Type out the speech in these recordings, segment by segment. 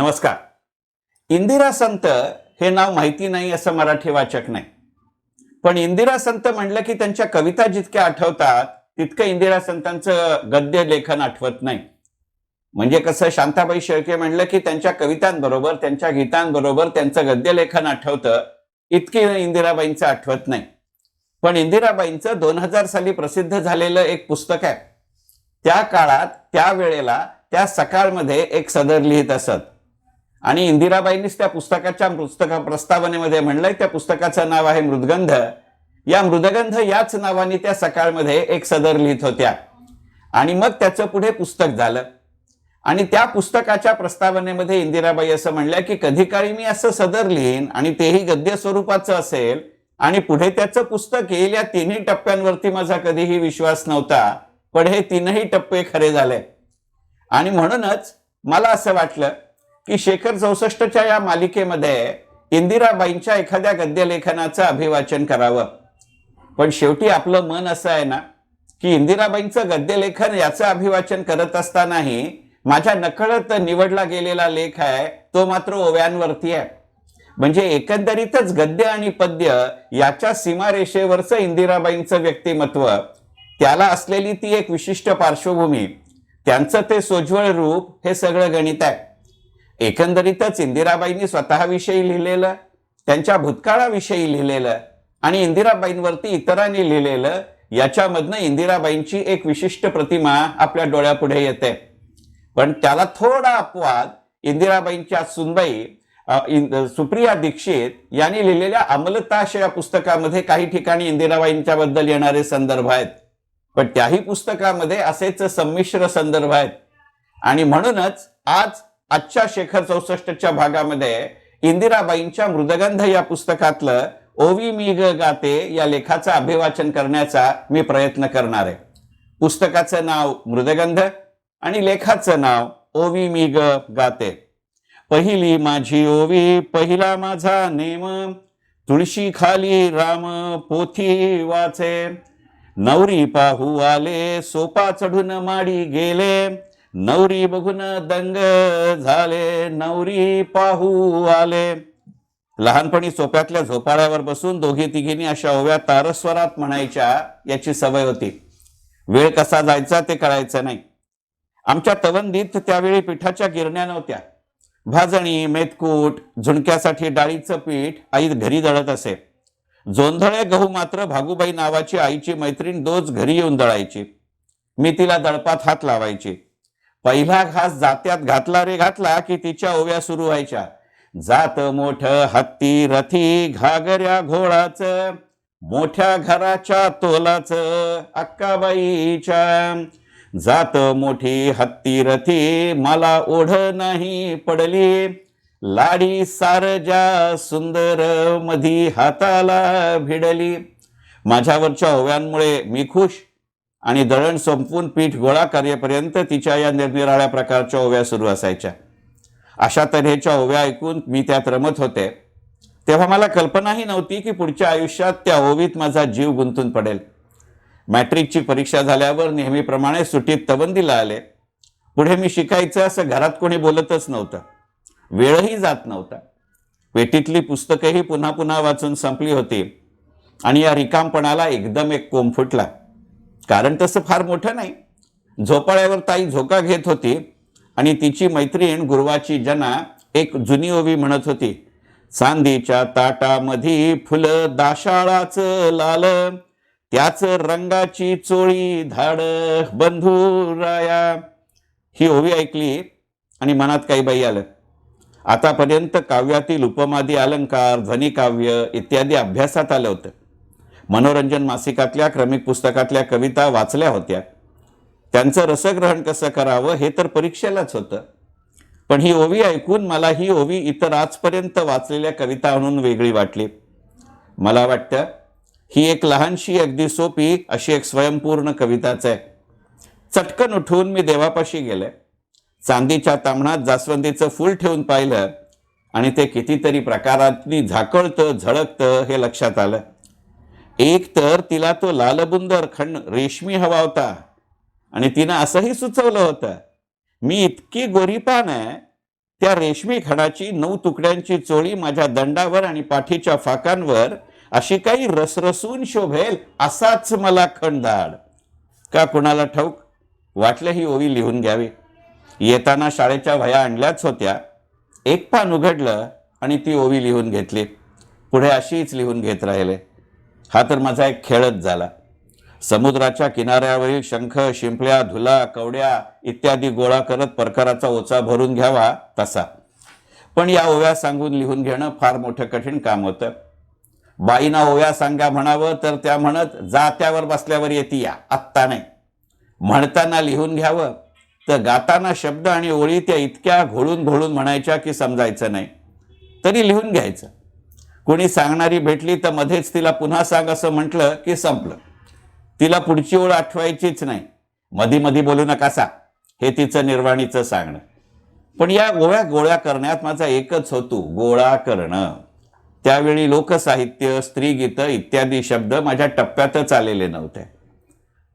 नमस्कार. इंदिरा संत हे नाव माहिती नाही असं मराठी वाचक नाही. पण इंदिरा संत म्हणलं की त्यांच्या कविता जितक्या आठवतात तितकं इंदिरा संतांचं गद्य लेखन आठवत नाही. म्हणजे कसं शांताबाई शेळके म्हणलं की त्यांच्या कवितांबरोबर त्यांच्या गीतांबरोबर त्यांचं गद्य लेखन आठवतं इतकी इंदिराबाईंचं आठवत नाही. पण इंदिराबाईंचं दोन हजार साली प्रसिद्ध झालेलं एक पुस्तक आहे. त्या काळात त्या वेळेला त्या सकाळमध्ये एक सदर लिहित असत. आणि इंदिराबाईंनीच त्या पुस्तकाच्या पुस्तका प्रस्तावनेमध्ये म्हणलंय त्या पुस्तकाचं नाव आहे मृदगंध. या मृदगंध याच नावाने त्या सकाळमध्ये एक सदर लिहित होत्या. आणि मग त्याचं पुढे पुस्तक झालं. आणि त्या पुस्तकाच्या प्रस्तावनेमध्ये इंदिराबाई असं म्हणल्या की कधी काळी मी असं सदर लिहीन आणि तेही गद्य स्वरूपाचं असेल आणि पुढे त्याचं पुस्तक येईल या तिन्ही टप्प्यांवरती माझा कधीही विश्वास नव्हता पण हे तीनही टप्पे खरे झाले. आणि म्हणूनच मला असं वाटलं की शेखर चौसष्टच्या या मालिकेमध्ये इंदिराबाईंच्या एखाद्या गद्यलेखनाचं अभिवाचन करावं. पण शेवटी आपलं मन असं आहे ना की इंदिराबाईंचं गद्यलेखन याचं अभिवाचन करत असतानाही माझ्या नकळत निवडला गेलेला लेख आहे तो मात्र ओव्यांवरती आहे. म्हणजे एकंदरीतच गद्य आणि पद्य याच्या सीमारेषेवरचं इंदिराबाईंचं व्यक्तिमत्व त्याला असलेली ती एक विशिष्ट पार्श्वभूमी त्यांचं ते सोज्वळ रूप हे सगळं गणित आहे. एकंदरीतच इंदिराबाईंनी स्वतःविषयी लिहिलेलं त्यांच्या भूतकाळाविषयी लिहिलेलं आणि इंदिराबाईंवरती इतरांनी लिहिलेलं याच्यामधनं इंदिराबाईंची एक विशिष्ट प्रतिमा आपल्या डोळ्यापुढे येते. पण त्याला थोडा अपवाद इंदिराबाईंच्या सुनबाई सुप्रिया दीक्षित यांनी लिहिलेल्या अमलताश या पुस्तकामध्ये काही ठिकाणी इंदिराबाईंच्या बद्दल येणारे संदर्भ आहेत. पण त्याही पुस्तकामध्ये असेच संमिश्र संदर्भ आहेत. आणि म्हणूनच आज आजच्या शेखर चौसष्टच्या भागामध्ये इंदिराबाईंच्या मृदगंध या पुस्तकातलं ओवी मी ग गाते या लेखाचं अभिवाचन करण्याचा मी प्रयत्न करणार आहे. पुस्तकाचं नाव मृदगंध आणि लेखाचं नाव ओवी मी ग गाते. पहिली माझी ओवी पहिला माझा नेम तुळशी खाली राम पोथी वाचे. नवरी पाहू आले सोपा चढून माडी गेले. नवरी बघून दंग झाले नवरी पाहू आले. लहानपणी सोप्यातल्या झोपाळ्यावर बसून दोघी तिघींनी अशा ओव्या तारस्वरात म्हणायच्या याची सवय होती. वेळ कसा जायचा ते कळायचं नाही. आमच्या तवंदीत त्यावेळी पिठाच्या गिरण्या नव्हत्या. भाजणी मेतकूट झुणक्यासाठी डाळीचं पीठ आई घरी दळत असे. जोंधळे गहू मात्र भागूबाई नावाची आईची मैत्रीण दोच घरी येऊन दळायची. मी तिला दळपात हात लावायची. पहिला घास जात्यात घातला रे घातला की तिच्या ओव्या सुरू व्हायच्या. जात मोठ हत्ती रथी घागऱ्या घोळाच मोठ्या घराच्या तोलाच अक्काबाईच्या. जात मोठी हत्ती रथी मला ओढ नाही पडली. लाडी सारजा सुंदर मधी हाताला भिडली. माझ्यावरच्या ओव्यांमुळे मी खुश. आणि दळण संपून पीठ गोळा करेपर्यंत तिच्या या निरनिराळ्या प्रकारच्या ओव्या सुरू असायच्या. अशा तऱ्हेच्या ओव्या ऐकून मी त्यात रमत होते. तेव्हा मला कल्पनाही नव्हती की पुढच्या आयुष्यात त्या ओवीत माझा जीव गुंतून पडेल. मॅट्रिकची परीक्षा झाल्यावर नेहमीप्रमाणे सुटीत तबंदीला आले पुढे मी शिकायचं असं घरात कोणी बोलतच नव्हतं. वेळही जात नव्हता. पेटीतली पुस्तकंही पुन्हा पुन्हा वाचून संपली होती. आणि या रिकामपणाला एकदम एक कोंब फुटला. कारण तसं फार मोठं नाही. झोपाळ्यावर ताई झोका घेत होती आणि तिची मैत्रीण गुरुवाची जना एक जुनी ओवी म्हणत होती चांदीच्या ताटामधी फुलं दाशाळाचं लाल त्याच रंगाची चोळी धाड बंधुराया ही ओवी ऐकली आणि मनात काही बाई आलं. आतापर्यंत काव्यातील उपमादी अलंकार ध्वनिकाव्य इत्यादी अभ्यासात आलं होतं. मनोरंजन मासिकातल्या क्रमिक पुस्तकातल्या कविता वाचल्या होत्या. त्यांचं रसग्रहण कसं करावं हे तर परीक्षेलाच होतं. पण ही ओवी ऐकून मला ही ओवी इतर आजपर्यंत वाचलेल्या कविता म्हणून वेगळी वाटली. मला वाटतं ही एक लहानशी अगदी सोपी अशी एक स्वयंपूर्ण कविताच आहे. चटकन उठून मी देवापाशी गेले. चांदीच्या तांबणात जास्वंदीचं फूल ठेवून पाहिलं आणि ते कितीतरी प्रकारातनी झाकळतं झळकतं हे लक्षात आलं. एक तर तिला तो लालबुंदर खंड रेशमी हवा होता. आणि तिनं असंही सुचवलं होतं मी इतकी गोरीपान आहे त्या रेशमी खणाची नऊ तुकड्यांची चोळी माझ्या दंडावर आणि पाठीच्या फाकांवर अशी काही रसरसून शोभेल असाच मला खंडाड. का कुणाला ठाऊक? वाटलं ही ओवी लिहून घ्यावी. येताना शाळेच्या वह्या आणल्याच होत्या. एक पान उघडलं आणि ती ओवी लिहून घेतली. पुढे अशीच लिहून घेत राहिले. हा तर माझा एक खेळच झाला. समुद्राच्या किनाऱ्यावरील शंख शिंपल्या धुला कवड्या इत्यादी गोळा करत परकाराचा ओचा भरून घ्यावा तसा. पण या ओव्या सांगून लिहून घेणं फार मोठं कठीण काम होतं. बाईना ओव्या सांगा म्हणावं तर त्या म्हणत जात्यावर बसल्यावर येते या आत्ता नाही. म्हणताना लिहून घ्यावं तर गाताना शब्द आणि ओळी त्या इतक्या घोळून घोळून म्हणायच्या की समजायचं नाही. तरी लिहून घ्यायचं. कोणी सांगणारी भेटली तर मध्येच तिला पुन्हा सांग असं म्हटलं की संपलं. तिला पुढची ओळ आठवायचीच नाही. मधी मधी बोलू नकासा हे तिचं निर्वाणीचं सांगणं. पण या गोळ्या गोळ्या करण्यात माझा एकच होतो गोळा करणं. त्यावेळी लोकसाहित्य स्त्रीगीतं इत्यादी शब्द माझ्या टप्प्यातच आलेले नव्हते.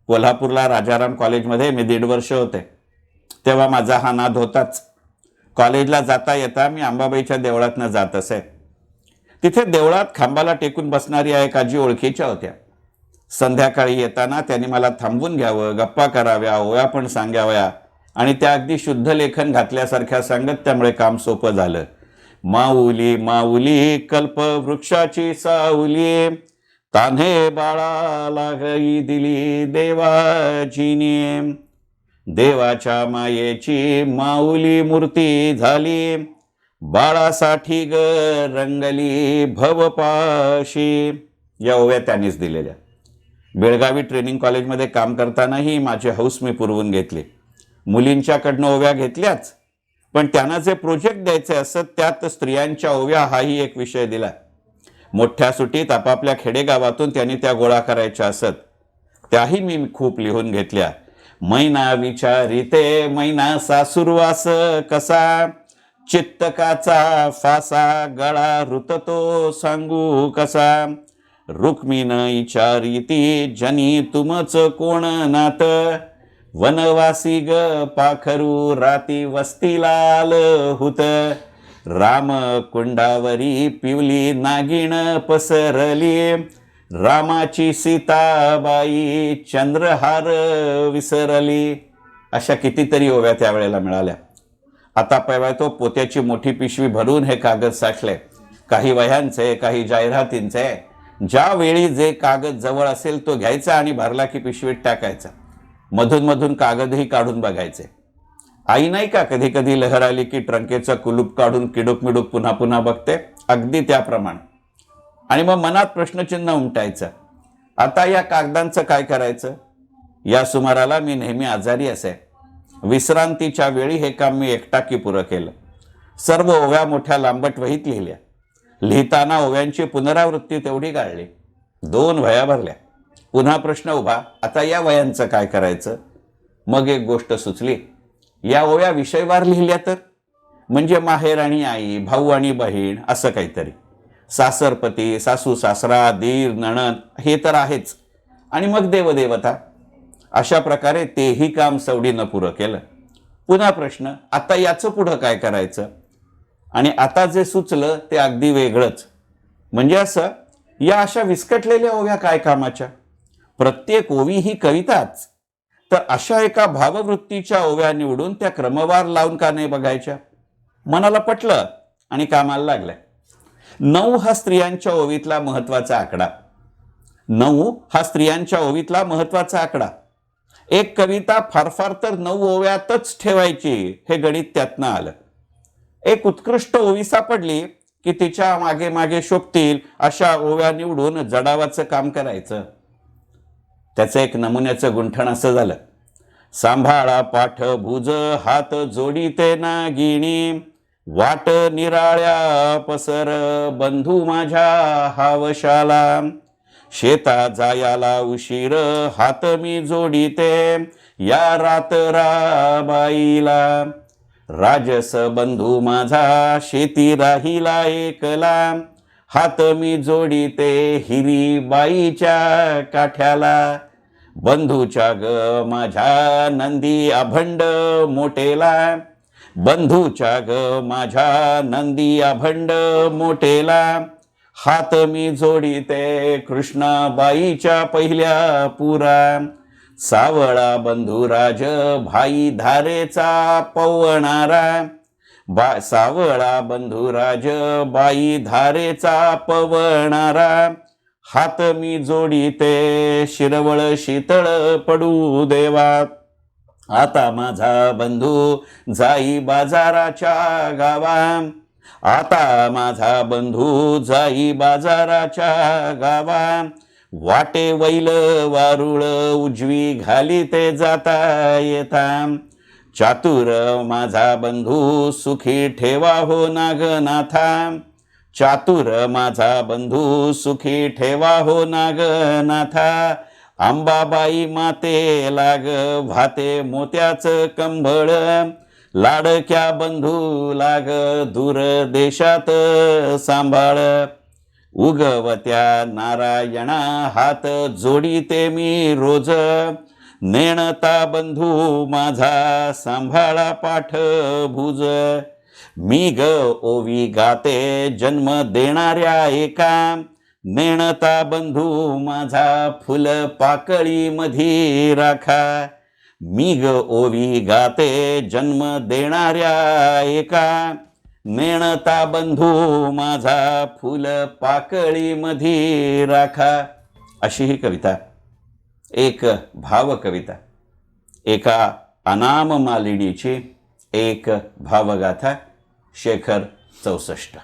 कोल्हापूरला राजाराम कॉलेजमध्ये मी दीड वर्ष होते. तेव्हा माझा हा नाद होताच. कॉलेजला जाता येता मी अंबाबाईच्या देवळातनं जात असे. तिथे देवळात खांबाला टेकून बसणाऱ्या एक आजी ओळखीच्या होत्या. संध्याकाळी येताना त्यांनी मला थांबवून घ्यावं गप्पा कराव्या ओव्या पण सांगाव्या आणि त्या अगदी शुद्ध लेखन घातल्यासारख्या सांगत त्यामुळे काम सोपं झालं. माऊली माऊली कल्प वृक्षाची साऊली तान्हे बाळाला गई दिली देवाजीने. देवाच्या मायेची माऊली मूर्ती झाली. बाळासाठी ग रंगली भवपाशी. या ओव्या त्यांनीच दिलेल्या. बेळगावी ट्रेनिंग कॉलेजमध्ये काम करतानाही माझे हौस मी पुरवून घेतले. मुलींच्याकडनं ओव्या घेतल्याच पण त्यांना जे प्रोजेक्ट द्यायचे असत त्यात स्त्रियांच्या ओव्या हाही एक विषय दिला. मोठ्या सुटीत आपापल्या खेडेगावातून त्यांनी त्या गोळा करायच्या असत त्याही मी खूप लिहून घेतल्या. मैना विचारिते मैना सासुरवास कसा? चित्तकाचा फासा गळा रुततो सांगू कसा? रुक्मिण इचारिती जनी तुमच कोण नात? वनवासी ग पाखरू राती वस्तीलाल आलं हुत. राम कुंडावरी पिवली नागिण पसरली. रामाची सीताबाई चंद्रहार विसरली. अशा कितीतरी ओव्या त्यावेळेला मिळाल्या. आता पेवाय तो पोत्याची मोठी पिशवी भरून हे कागद साठले. काही वह्यांचे काही जाहिरातींचे. ज्यावेळी जे कागद जवळ असेल तो घ्यायचा आणि भरला की पिशवीत टाकायचा. मधून मधून कागदही काढून बघायचे. आई नाही का कधी कधी लहर आली की ट्रंकेचं कुलूप काढून किडूक मिडूक पुन्हा पुन्हा बघते? अगदी त्याप्रमाणे. आणि मग मनात प्रश्नचिन्ह उमटायचं. आता या कागदांचं काय करायचं? या सुमाराला मी नेहमी आजारी असे. विश्रांतीच्या वेळी हे काम मी एकटाकी पुरं केलं. सर्व ओव्या मोठ्या लांबट वहीत लिहिल्या. लिहिताना ओव्यांची पुनरावृत्ती तेवढी गाळली. दोन वया भरल्या. पुन्हा प्रश्न उभा. आता या वयांचं काय करायचं? मग एक गोष्ट सुचली. या ओव्या विषयवार लिहिल्या तर? म्हणजे माहेर आणि आई भाऊ आणि बहीण असं काहीतरी. सासरपती सासू सासरा दीर नणन हे तर आहेच. आणि मग देवदेवता? अशा प्रकारे तेही काम सवडीनं पुरं केलं. पुन्हा प्रश्न आता याचं पुढं काय करायचं? आणि आता जे सुचलं ते अगदी वेगळंच. म्हणजे असं या अशा विस्कटलेल्या ओव्या काय कामाच्या? प्रत्येक ओवी ही कविताच. तर अशा एका भाववृत्तीच्या ओव्या निवडून त्या क्रमवार लावून का नाही बघायच्या? मनाला पटलं आणि कामाला लागल्या. नऊ हा स्त्रियांच्या ओवीतला महत्त्वाचा आकडा. नऊ हा स्त्रियांच्या ओवीतला महत्त्वाचा आकडा. एक कविता फार फार तर नऊ ओव्यातच ठेवायची हे गणित त्यातनं आलं. एक उत्कृष्ट ओवी सापडली की तिच्यामागे मागे शोभतील अशा ओव्या निवडून जडावाचं काम करायचं. त्याचं एक नमुन्याचं गुंठण असं झालं. सांभाळा पाठ भुज हात जोडीते नागिणी. वाट निराळ्या पसर बंधू माझ्या हावशाला. शेता जायाला उशीर हात मी जोडीते या रातराबाईला राजस बंधू माझा शेती राहिला एकला. हात मी जोडीते हिरी बाईच्या काठ्याला. बंधूच्या ग माझ्या नंदी अभंड मोटेला बंधूच्या ग माझ्या नंदी अभंड मोटेला हात मी जोडीते कृष्णाबाईच्या पहिल्या पुरा. सावळा बंधुराज भाई धारेचा पवणारा. बा सावळा बंधुराज बाई धारेचा पवणारा. हात मी जोडीते शिरवळ शीतळ पडू देवा. आता माझा बंधू जाई बाजाराच्या गावा. आता माझा बंधू जाई बाजाराच्या गावा वाटे वैल वारुळ उजवी घाली ते जाता येता. चातुर माझा बंधू सुखी ठेवा हो नागनाथा. चातुर माझा बंधू सुखी ठेवा हो नागनाथा. अंबाबाई माते लाग भाते मोत्याचं कंबळ. लाडक्या बंधू लाग दूर देशात सांभाळ. उगवत्या नारायणा हात जोडीते मी रोज. नेणता बंधू माझा सांभाळा पाठ भुज. मी ग ओवी गाते जन्म देणाऱ्या एका. नेणता बंधू माझा फुल पाकळी मधी राखा. मी ग ओवी गाते जन्म देणाऱ्या एका नेणता बंधू माझा फुल पाकळी मधी राखा. अशी ही कविता. एक भावकविता एका अनाम मालिनीची एक भावगाथा शेखर चौसष्ट.